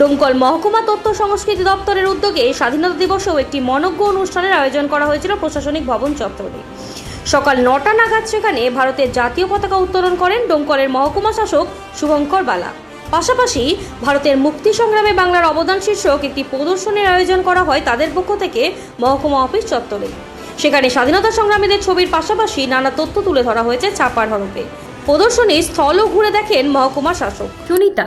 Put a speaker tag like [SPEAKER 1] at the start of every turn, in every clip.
[SPEAKER 1] ডোমকল মহকুমা তথ্য সংস্কৃতি দপ্তরের উদ্যোগে স্বাধীনতা দিবসেও একটি মনজ্ঞ অনুষ্ঠানের আয়োজন করা হয়েছিল প্রশাসনিক ভবন চত্বরে। সকাল নটা নাগাদ সেখানে ভারতের জাতীয় পতাকা উত্তোলন করেন ডোমকলের মহকুমা শাসক শুভঙ্কর বালা। পাশাপাশি ভারতের মুক্তি সংগ্রামে বাংলার অবদান শীর্ষক একটি প্রদর্শনীর আয়োজন করা হয় তাদের পক্ষ থেকে মহকুমা অফিস চত্বরে। সেখানে স্বাধীনতা সংগ্রামীদের ছবির পাশাপাশি নানা তথ্য তুলে ধরা হয়েছে ছাপার হরফে প্রদর্শনী স্থলও ঘুরে দেখেন মহকুমা শাসক। সুনিতা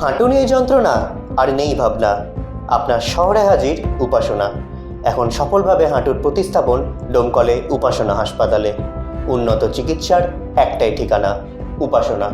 [SPEAKER 2] হাঁটু নিয়ে যন্ত্রণা আর নেই ভাবনা। আপনার শহরে হাজির উপাসনা। এখন সফলভাবে হাঁটুর প্রতিস্থাপন ডোমকলে উপাসনা হাসপাতালে। উন্নত চিকিৎসার একটাই ঠিকানা, উপাসনা।